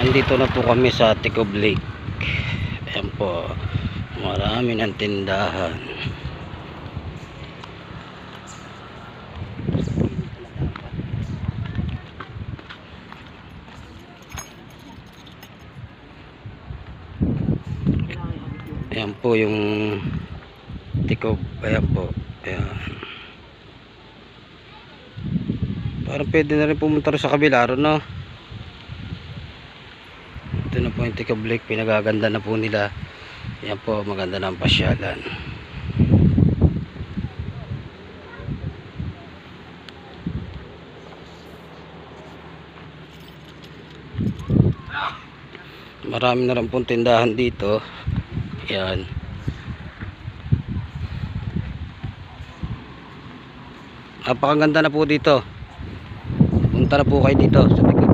Nandito na po kami sa Ticob Lake. Ayan po. Marami ng tindahan. Ayan po yung Ticob. Ayan po. Ayan. Parang pwede na rin pumunta rin sa kabila ron, no? Na po yung Ticob Lake. Pinagaganda na po nila. Ayan po, maganda na ang pasyalan. Marami na rin pong tindahan dito. Ayan. Napakaganda na po dito. Punta na po kayo dito sa Ticob